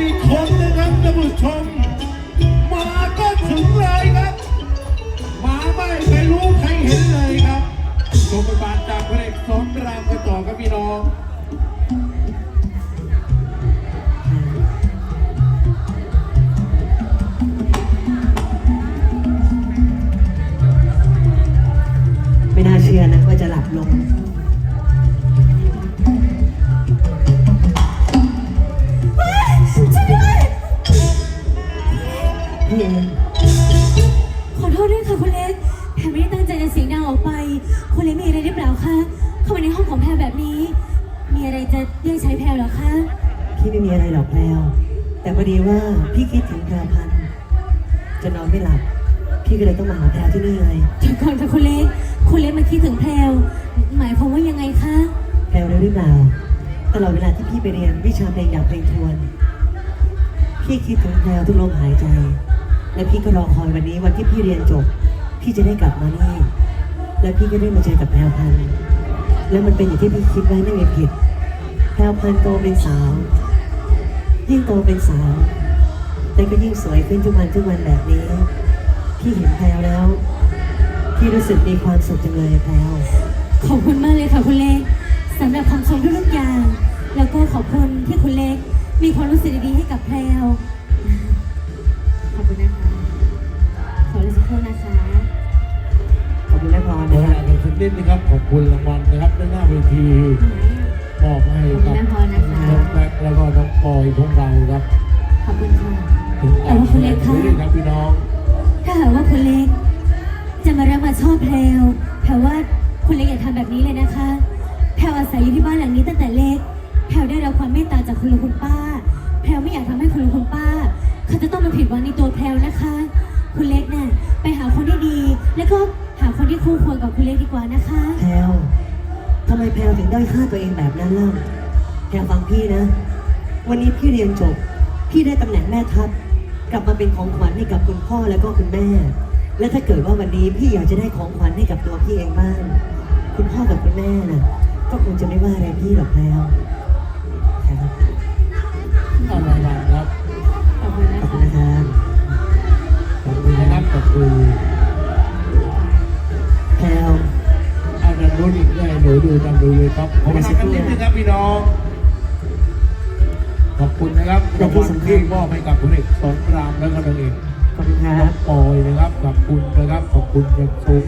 มีคนนะครับท่านผู้ชมมาก็ถึงเลยครับมาไม่เคยรู้ใครเห็นเลยครับชมบทบาทจากพระเอกสอนรามกันต่อครับพี่น้องไม่น่าเชื่อนะว่าจะหลับลง พี่เองขอโทษด้วยค่ะคุณเล็กแพรไม่ได้ตั้งใจจะเสียงดังออกไป คุณเล็กมีอะไรหรือเปล่าคะเข้ามาในห้องของแพรแบบนี้ มีอะไรจะเรียกใช้แพรเหรอคะพี่ไม่มีอะไรหรอกแพลวแต่พอดีว่าพี่คิดถึงแพลวพันธุ์จะนอนไม่หลับ พี่ก็เลยต้องมาหาแพลวที่นี่เลยเดี๋ยวก่อนค่ะคุณเล็กคุณเล็กมาคิดถึงแพรวหมายความว่ายังไงคะแพลวรู้หรือเปล่าตลอดเวลาที่พี่ไปเรียนวิชาเพลงอยากเพลงทวน พี่คิดถึงแพลวทุกลมหายใจ และพี่ก็รอคอยวันนี้วันที่พี่เรียนจบ พี่จะได้กลับมานี่ และพี่ก็ได้มาเจอกับแพลวพันธ์แล้วมันเป็นอย่างที่พี่คิดไว้ไม่มีผิดแพลวพันธ์โตเป็นสาว ยิ่งโตเป็นสาวแต่ก็ยิ่งสวยขึ้นทุกวันทุกวันแบบนี้ พี่เห็นแพลวแล้ว พี่รู้สึกมีความสุขจังเลยแพลวขอบคุณมากเลยค่ะคุณเล็กสำหรับคำชมทุกๆอย่าง แล้วก็ขอบคุณที่คุณเล็ก มีความรู้สึกดีๆให้กับแพรว นสักนิดนะครับ ขอบคุณรางวัลนะครับด้านหน้าเวทีมอบให้กับขอบคุณแม่พรนะคะน้องแม็กซ์แล้วก็น้องปอยของเราครับ ขอบคุณค่ะถึงแต่ว่าคุณเล็กคะนี่ครับพี่น้อง ถ้าหากว่าคุณเล็ก จะมารักมาชอบแพรวแพรว่าคุณเล็กอย่าทำแบบนี้เลยนะคะ แพรวอาศัยอยู่ที่บ้านหลังนี้ตั้งแต่เล็ก แพรวได้รับความเมตตาจากคุณลุงคุณป้า แพรวไม่อยากทำให้คุณลุงคุณป้า เขาจะต้องมาผิดหวังในตัวแพรวนะคะ คุณเล็กน่ะไปหาคนที่ดี แล้วก็หา คนที่คู่ควรกับคุณเล็กดีกว่านะคะ แพลวทำไมแพลวถึงด้อยค่าตัวเองแบบนั้นเล่าแพลวฟังพี่นะ วันนี้พี่เรียนจบ พี่ได้ตำแหน่งแม่ทัพ กลับมาเป็นของขวัญให้กับคุณพ่อแล้วก็คุณแม่ และถ้าเกิดว่าวันนี้พี่อยากจะได้ของขวัญให้กับตัวพี่เองบ้าง คุณพ่อกับคุณแม่น่ะ ก็คงจะไม่ว่าอะไรพี่หรอกแพลวครับเอารางวัลครับขอบคุณขนะอบคุณคะนะครับขอบคุณนะครับขอบคุณ ได้หนูดูดันดูเลยครับขอบคุณกันนิดนึงครับพี่น้อง ขอบคุณนะครับรางวัลที่มอบให้กับคุณเอกสอนรามแล้วก็นางเอกขอบคุณครัน้อบงปอยนะครับ ขอบคุณนะครับ ขอบคุณอย่างสูง